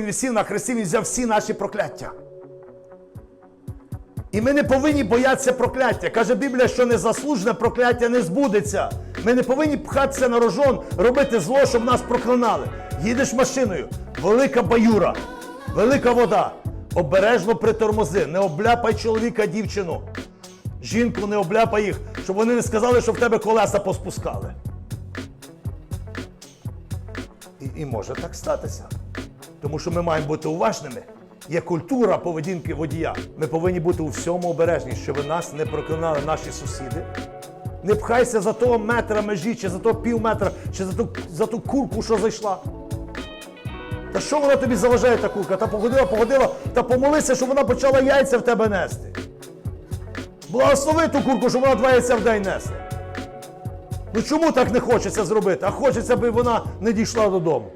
Він висів на хресті, він взяв всі наші прокляття. І ми не повинні боятися прокляття. Каже Біблія, що незаслужене прокляття не збудеться. Ми не повинні пхатися на рожон, робити зло, щоб нас проклинали. Їдеш машиною, велика баюра, велика вода. Обережно притормози, не обляпай чоловіка, дівчину. Жінку не обляпай їх, щоб вони не сказали, що в тебе колеса поспускали. І, і може так статися. Тому що ми маємо бути уважними. Є культура поведінки водія. Ми повинні бути у всьому обережні, щоб нас не проклинали наші сусіди. Не пхайся за того метра межі, чи за того пів метра, чи за ту, за ту курку, що зайшла. Та що вона тобі заважає, та курка? Та погодила, погодила, та помолися, щоб вона почала яйця в тебе нести. Благослови ту курку, щоб вона два яйця в день несла. Ну чому так не хочеться зробити? А хочеться, аби вона не дійшла додому.